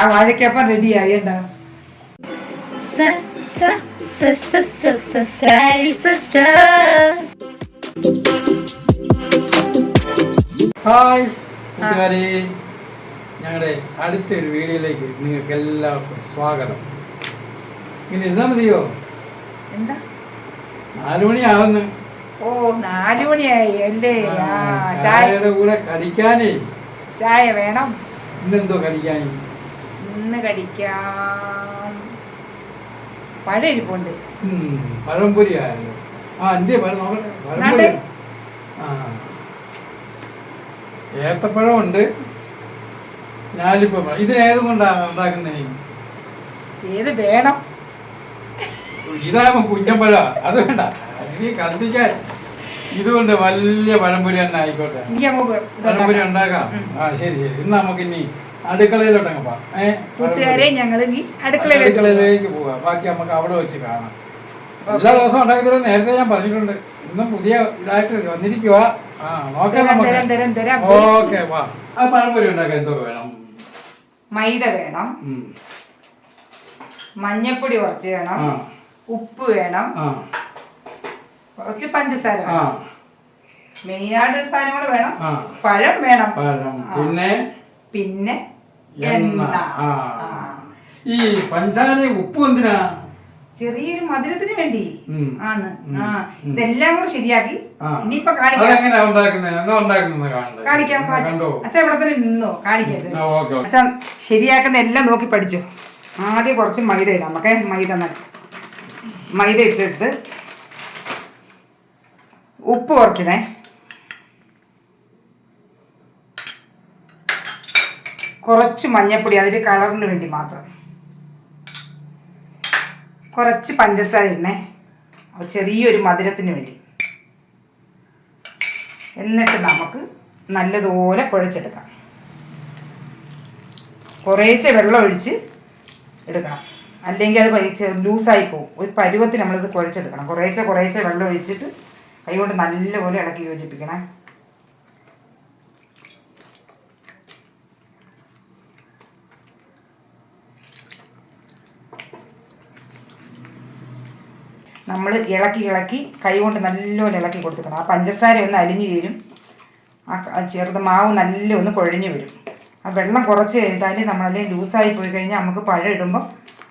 ആ വാഴക്കപ്പം റെഡി കേട്ടോ. ഹായ് കൂട്ടുകാരെ. ഞങ്ങളുടെ അടുത്തൊരു വീഡിയോയിലേക്ക് നിങ്ങൾക്ക് എല്ലാവർക്കും സ്വാഗതം. ഇങ്ങനെ ഇരുന്നാ മതിയോ? എന്താ? നാലു മണിയാവുന്നു. ഓ നാലു മണിയായി അല്ലേ? ചായയുടെ കൂടെ കടിക്കാനേ. ചായ വേണം. ഇന്നെന്തോ കടിക്കാൻ? ഇന്ന് കടിക്കാം. പഴ ഇരിപ്പുണ്ട് ഉം, പഴംപൊരി ആയാലോ ആ എന്തേ പഴം നോക്കട്ടെ ഏത്തപ്പഴം ഉണ്ട് ഞാലിപ്പം ഇതിന് ഏത് കൊണ്ടാണ് ഉണ്ടാക്കുന്നേ? ഏത് വേണം? ഇതാകുമ്പോ കുഞ്ഞമ്പഴ അത് വേണ്ട. എനിക്ക് കൽപ്പിക്കാൻ. ഇതുകൊണ്ട് വലിയ പഴംപൊരി തന്നെ ആയിക്കോട്ടെ. പഴംപൊരി ഉണ്ടാക്കാം. ആ ശരി ശരി. ഇന്ന് നമുക്ക് ഇനി അടുക്കളയിലോട്ടങ്ങ് കൂട്ടുകാരെ ഞങ്ങൾ അടുക്കളയിലേക്ക് പോവാ. ബാക്കി നമുക്ക് അവിടെ വെച്ച് കാണാം. എല്ലാ ദിവസവും ഉണ്ടാക്കി നേരത്തെ ഞാൻ പറഞ്ഞിട്ടുണ്ട്. ഇന്നും പുതിയ ഇതായിട്ട് വന്നിരിക്കുക ആ നോക്കാം നമുക്ക്. ഓക്കെ വാ. ആ പഴംപൊരി ഉണ്ടാക്കാൻ എന്തൊക്കെ വേണം? മൈദ വേണം. മഞ്ഞപ്പൊടി കുറച്ച് വേണം. ഉപ്പ് വേണം. കുറച്ച് പഞ്ചസാര മെയിനായിട്ട് സാധനം കൂടെ വേണം. ആ. പഴം വേണം. പഴം. പിന്നെ? പിന്നെ എണ്ണ ആ. ഈ പഞ്ചാര ഉപ്പ് എന്തിനാ? ചെറിയൊരു മധുരത്തിന് വേണ്ടി ആണ്. ആ ഇതെല്ലാം കൂടെ ശരിയാക്കി. ഇനിയിപ്പൊ കാണിക്കാം. അതെങ്ങനെയാ ഉണ്ടാക്കുന്നത് എന്നാ ഉണ്ടാക്കുന്നത് കാണണ്ടേ? കാണിക്കാം എന്നാ കണ്ടോ? അച്ഛ ഇവിടെ തന്നെ നിന്നോ? കാണിക്കാം. അച്ഛൻ ശരിയാക്കുന്ന എല്ലാം നോക്കി പഠിച്ചു? ആദ്യം കുറച്ച് മൈദ ഇടാം. നമുക്ക് മൈദ മൈദ ഇട്ടിട്ട് ഉപ്പ് കുറച്ചിടേ. കുറച്ച് മഞ്ഞപ്പൊടി അതിന്റെ കളറിന് വേണ്ടി മാത്രം. കുറച്ച് പഞ്ചസാര ഇടണേ. ചെറിയൊരു മധുരത്തിന് വേണ്ടി. എന്നിട്ട് നമുക്ക് നല്ലതുപോലെ കുഴച്ചെടുക്കാം. കുറേശ്ശെ വെള്ളം ഒഴിച്ച് എടുക്കണം. അല്ലെങ്കിൽ അത് കഴിച്ച് ലൂസായി പോകും ഒരു പരുവത്തിൽ നമ്മളിത് കുഴച്ചെടുക്കണം. കുറേശ്ശെ കുറേശ്ശെ വെള്ളം ഒഴിച്ചിട്ട് കൈകൊണ്ട് നല്ലപോലെ ഇളക്കി യോജിപ്പിക്കണം. നമ്മൾ ഇളക്കി ഇളക്കി കൈ കൊണ്ട് നല്ലപോലെ ഇളക്കി കൊടുക്കണം ആ പഞ്ചസാര ഒന്ന് അലിഞ്ഞു വരും ആ ചെറുത് മാവ് നല്ല ഒന്ന് കുഴഞ്ഞു വരും. ആ വെള്ളം കുറച്ച് ചെയ്താൽ നമ്മളല്ലേ ലൂസായി പോയി കഴിഞ്ഞാൽ നമുക്ക് പഴം ഇടുമ്പോൾ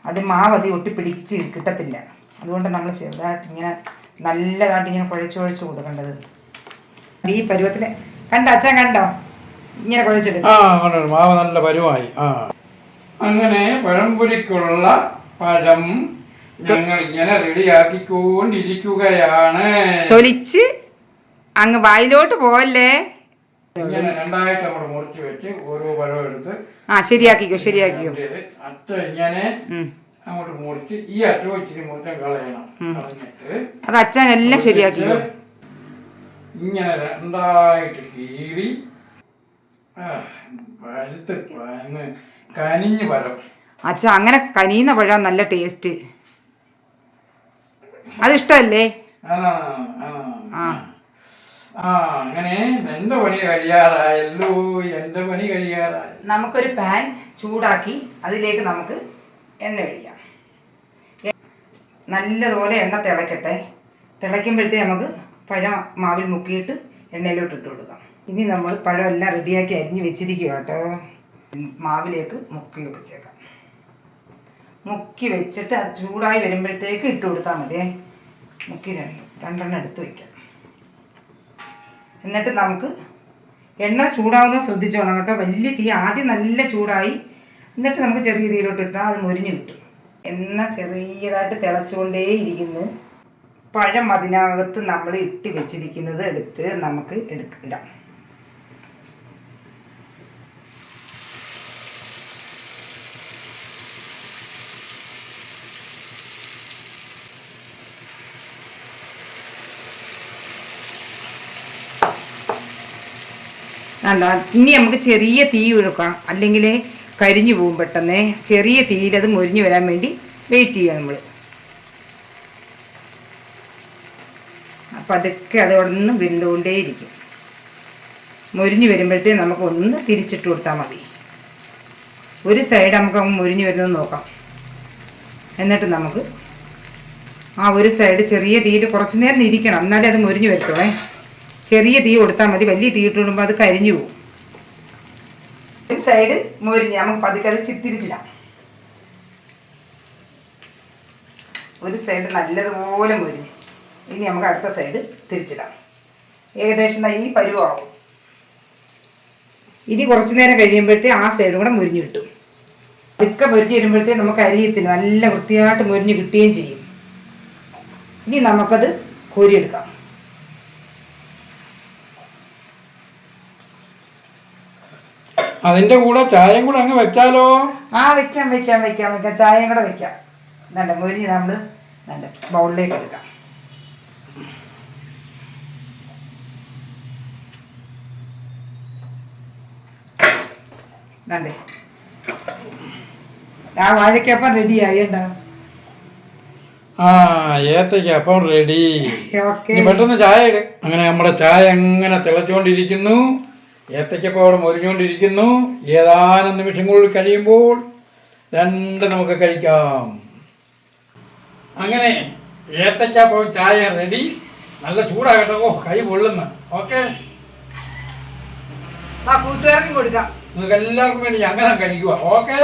അത് മാവ് അത് ഒട്ടി പിടിച്ച് കിട്ടത്തില്ല. അതുകൊണ്ട് നമ്മൾ ചെറുതായിട്ട് ഇങ്ങനെ നല്ലതായിട്ട് ഇങ്ങനെ കുഴച്ച് കുഴച്ച് കൊടുക്കേണ്ടത്. ഈ പരുവത്തിൽ കണ്ടോ? അച്ഛൻ കണ്ടോ? ഇങ്ങനെ കുഴച്ചെടുക്കും. മാവ് നല്ല പരുവായി. അങ്ങനെ പഴംപൊരിക്കുള്ള പഴം ഞങ്ങൾ ഇങ്ങനെ റെഡിയാക്കിക്കൊണ്ടിരിക്കുകയാണ്. തൊലിച്ച് അങ്ങ് വായിലോട്ട് പോവല്ലേ? ഇങ്ങനെ രണ്ടായിട്ട് അങ്ങോട്ട് മുറിച്ച് വെച്ച് ഓരോ പഴം എടുത്ത് ആ ശരിയാക്കിക്കോ ശരിയാക്കിയോ അറ്റം ഇങ്ങനെ അങ്ങോട്ട് മുറിച്ച് ഈ അറ്റം ഇച്ചിരി മുറ്റം കളയണം. കളഞ്ഞിട്ട് അത് അച്ഛൻ എല്ലാം ശരിയാക്കിക്കോ. ഇങ്ങനെ രണ്ടായിട്ട് കീറി. പഴുത്ത് കനിഞ്ഞ് പഴം. അച്ഛ അങ്ങനെ കനിയുന്ന പഴം നല്ല ടേസ്റ്റ് അതിഷ്ടമല്ലേ ആണോ? ആ. ആ. ആ അങ്ങനെ എന്റെ പണി കഴിയാറായല്ലോ എന്റെ പണി കഴിയാറായി നമുക്കൊരു പാൻ ചൂടാക്കി അതിലേക്ക് നമുക്ക് എണ്ണ ഒഴിക്കാം നല്ലതുപോലെ എണ്ണ തിളക്കട്ടെ തിളയ്ക്കുമ്പോഴത്തേ നമുക്ക് പഴം മാവിൽ മുക്കിയിട്ട് എണ്ണയിലോട്ട് ഇട്ട് കൊടുക്കാം ഇനി നമ്മൾ പഴം എല്ലാം റെഡിയാക്കി അരിഞ്ഞ് വെച്ചിരിക്കുക കേട്ടോ മാവിലേക്ക് മുക്കി വെച്ചേക്കാം മുക്കി വെച്ചിട്ട് അത് ചൂടായി വരുമ്പോഴത്തേക്ക് ഇട്ട് കൊടുത്താൽ മതിയേ മുക്കി രണ്ട് രണ്ടെണ്ണം എടുത്ത് വയ്ക്കാം എന്നിട്ട് നമുക്ക് എണ്ണ ചൂടാവുന്ന ശ്രദ്ധിച്ചോണം കേട്ടോ. വലിയ തീ ആദ്യം നല്ല ചൂടായി. എന്നിട്ട് നമുക്ക് ചെറിയ തീയിലോട്ട് ഇട്ടാൽ അത് മൊരിഞ്ഞ് കിട്ടും. എണ്ണ ചെറിയതായിട്ട് തിളച്ചുകൊണ്ടേ ഇരിക്കുന്നു. പഴം അതിനകത്ത് നമ്മൾ ഇട്ടി വെച്ചിരിക്കുന്നത് എടുത്ത് നമുക്ക് എടുക്ക. വേണ്ട ഇനി നമുക്ക് ചെറിയ തീ ഒഴുക്കാം. അല്ലെങ്കിൽ കരിഞ്ഞു പോകും പെട്ടെന്ന്. ചെറിയ തീയിൽ അത് മുരിഞ്ഞു വരാൻ വേണ്ടി വെയിറ്റ് ചെയ്യുക നമ്മൾ അപ്പം അതൊക്കെ അതോടൊന്ന് വെന്തുകൊണ്ടേയിരിക്കും. മൊരിഞ്ഞു വരുമ്പോഴത്തേക്ക് നമുക്ക് ഒന്ന് തിരിച്ചിട്ട് കൊടുത്താൽ മതി. ഒരു സൈഡ് നമുക്ക് മുരിഞ്ഞു വരുന്നത് നോക്കാം. എന്നിട്ട് നമുക്ക് ആ ഒരു സൈഡ് ചെറിയ തീയിൽ കുറച്ച് നേരം ഇരിക്കണം. എന്നാലേ അത് മുരിഞ്ഞു വരത്തുള്ളേ ചെറിയ തീ കൊടുത്താൽ മതി വലിയ തീ ഇട്ടിടുമ്പോൾ അത് കരിഞ്ഞു പോകും. ഒരു സൈഡ് മുരിഞ്ഞ് നമുക്ക് പതുക്കെ അത് ചിത്തിരിച്ചിടാം ഒരു സൈഡ് നല്ലതുപോലെ മുരിഞ്ഞ് ഇനി നമുക്ക് അടുത്ത സൈഡ് തിരിച്ചിടാം. ഏകദേശം ഈ പരുവാകും ഇനി കുറച്ച് നേരം കഴിയുമ്പോഴത്തേ ആ സൈഡും കൂടെ മുരിഞ്ഞ് കിട്ടും. ഇതൊക്കെ മുരിഞ്ഞ് വരുമ്പോഴത്തേ നമുക്ക് അരിയത്തിന് നല്ല വൃത്തിയായിട്ട് മുരിഞ്ഞ് കിട്ടുകയും ചെയ്യും. ഇനി നമുക്കത് കോരിയെടുക്കാം. അതിന്റെ കൂടെ ചായയും കൂടെ അങ്ങ് വെച്ചാലോ? ആ വെക്കാം വെക്കാം വെക്കാം വെക്കാം. ചായയും കൂടെ വെക്കാം. നല്ല മൊരി നമ്മൾ നല്ല ബൗളിലേക്ക് എടുക്കാം. നണ്ടേ ആ വാഴക്കപ്പം റെഡി ആയിട്ടോ ആ റെഡി പെട്ടെന്ന് ചായ അങ്ങനെ നമ്മുടെ ചായ അങ്ങനെ തിളച്ചുകൊണ്ടിരിക്കുന്നു ഏത്തയ്ക്കപ്പം അവിടെ മൊരിഞ്ഞുകൊണ്ടിരിക്കുന്നു ഏതാനും നിമിഷങ്ങളിൽ കഴിയുമ്പോൾ രണ്ട് നമുക്ക് കഴിക്കാം. അങ്ങനെ ഏത്തയ്ക്കപ്പം ചായ റെഡി നല്ല ചൂടാകട്ടെ ഓ കൈ പൊള്ളുന്ന. ഓക്കെ. ആ കൂട്ടുകാർക്കും കൊടുക്കാം. നിങ്ങൾക്ക് എല്ലാവർക്കും വേണ്ടി അങ്ങനെ കഴിക്കുക. ഓക്കെ.